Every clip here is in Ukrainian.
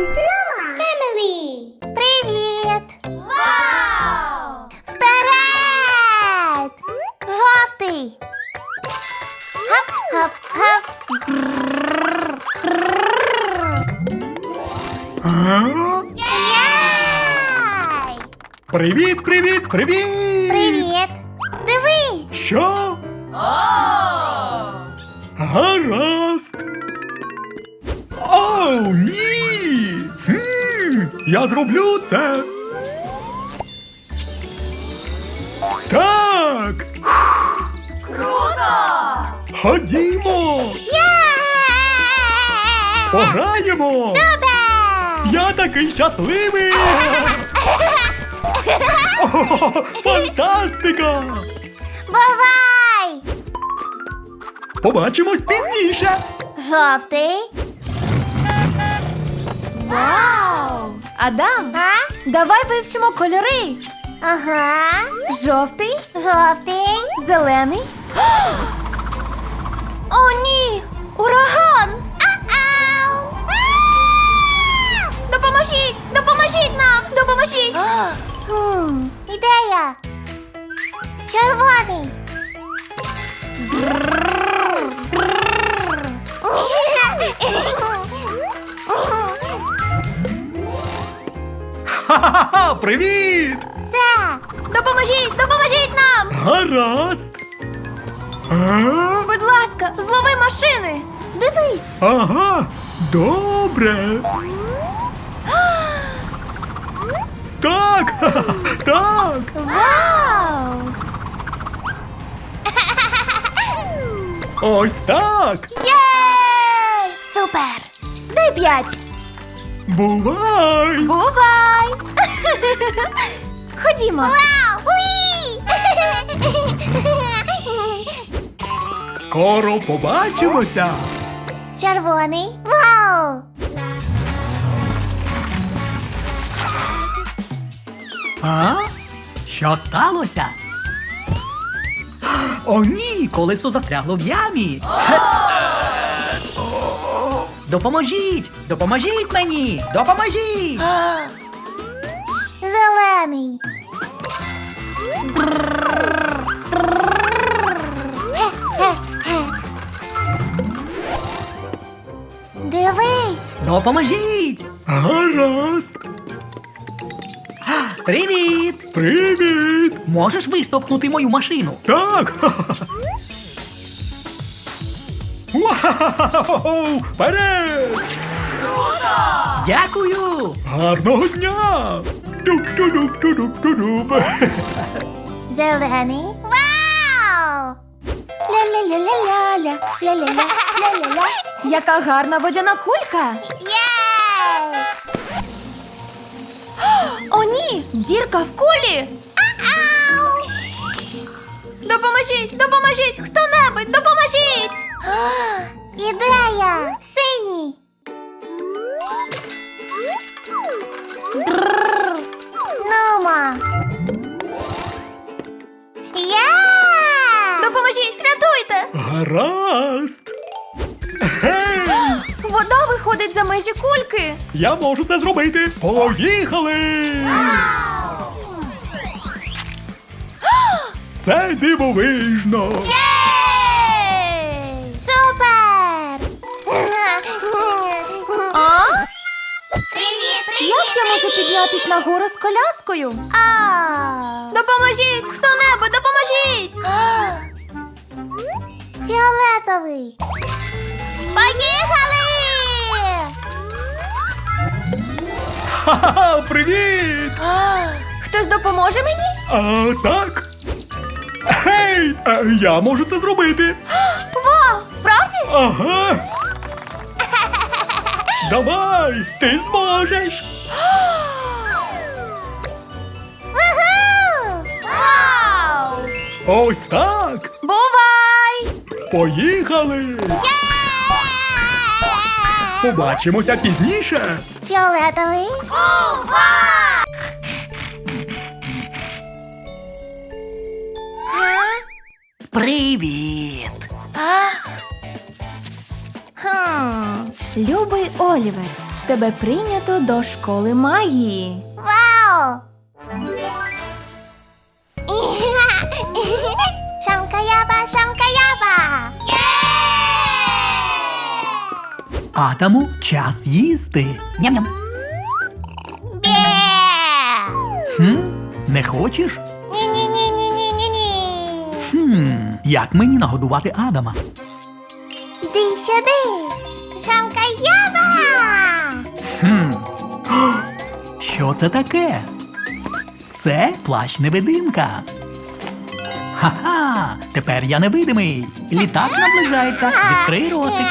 Family. Привіт! Вау! Вперед! Жовтий! Хап-хап-хап! Яй! Привіт, привіт, привіт! Привіт! Дивись! Що? Гаразд. Я зроблю це. Так. Круто! Ходімо! Пограємо! Супер! Я такий щасливий! О, фантастика! Бувай! Побачимось пізніше! Жовтий. Вау! Адам, А? давай вивчимо кольори. Ага. Жовтий, Жовтий. зелений. О, ні! Ураган! Ау! Допоможіть! Допоможіть нам! Допоможіть! Хм, ідея. Червоний. Ха-ха-ха! Привіт! Це. Допоможіть! Допоможіть нам! Гаразд! А? Будь ласка, злови машини! Дивись! Ага, добре. Так, ха-ха, так. Вау! Ось так. Єй! Супер. Дай п'ять! Бувай. Бувай! Ходімо! Вау! Скоро побачимося. Червоний. Вау! А? Що сталося? О, ні, колесо застрягло в ямі. Допоможіть! Допоможіть мені! Допоможіть! Зелений. Дивись. Допоможіть! Гаразд. Привіт! Привіт. Можеш виштовхнути мою машину? Так. ха-ха-ха. Вперед! Дякую! Гарного дня! Зелений. Вау! Ля-ля-ля-ля-ля-ля, ля-ля-ля, ля-ля-ля. Яка гарна водяна кулька! Єй! О, ні! Дірка в кулі! Ау! Допоможіть! Допоможіть! Хто-небудь! Допоможіть! Ідея! Синій! Нумо! Я! Допоможіть! Рятуйте! Гаразд. Гей! Вода виходить за межі кульки! Я можу це зробити. Поїхали! Це дивовижно. Єй! Як я можу піднятись на гору з коляскою? А! Допоможіть! Хто-небудь! Допоможіть! Фіолетовий! Поїхали! Ха-ха, привіт! Хтось допоможе мені? А так. Гей! е, Я можу це зробити. Вау! Справді? Ага. Давай, ти зможеш. Ось так. Бувай! Поїхали. Побачимося пізніше. Фіолетовий. Бувай! Привіт! Хм. Любий Олівер, Тебе прийнято до школи магії. Адаму час їсти. Ням-ням. Бе! Хм? Не хочеш? Ні-ні-ні-ні-ні-ні. Хм, як мені нагодувати Адама? Іди сюди. Шамкаяба! Хм. Що це таке? Це плащ невидимка. Ха-ха! Тепер я невидимий. Літак наближається. Відкрий ротик.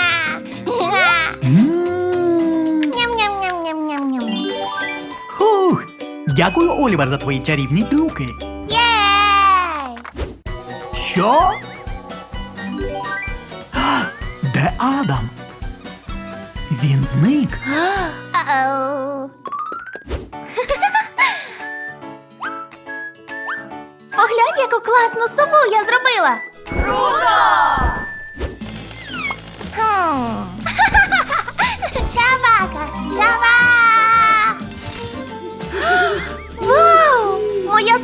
Ням-ням-ням-ням-ням-ням. Хух! Дякую, Олівер, за твої чарівні трюки. Єй! Що? А, Де Адам? Він зник. Ау. Поглянь, яку класну сову я зробила. Хм.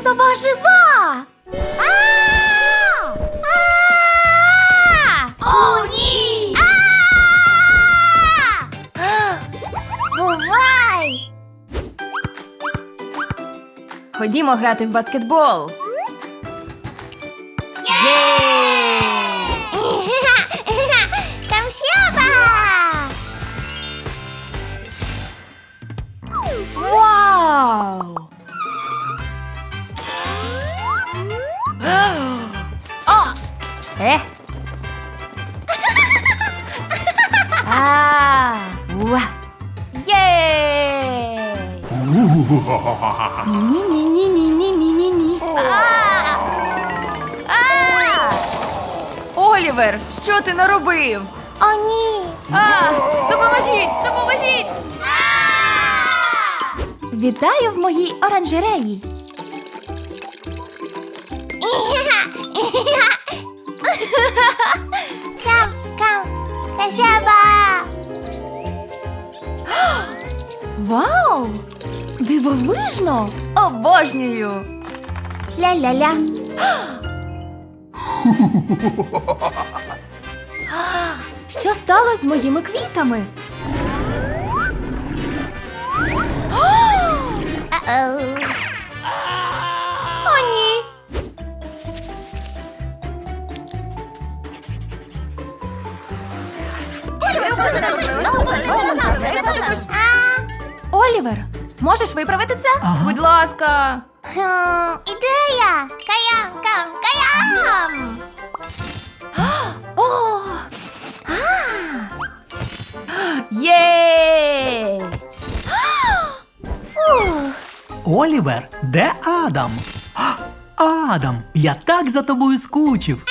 Сова жива! О, ні! Бувай! Ходімо грати в баскетбол. Ні-ні-ні-ні-ні-ні-ні-ні. А! Олівер, що ти наробив? О, ні! Допоможіть! Допоможіть! Вітаю в моїй оранжереї. Кам, кам, камшяба! Вау! Дивовижно! Обожнюю! Ля-ля-ля. Що стало з моїми квітами? О, ні! Олівер, можеш виправити це? Ага. Будь ласка. хм, ідея! Каям, кам, каям! О! Єй! Фух, Олівер, де Адам? Адам, я так за тобою скучив.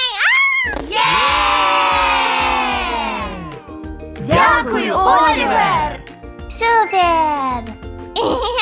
Дякую, Олівер! супер! Oh!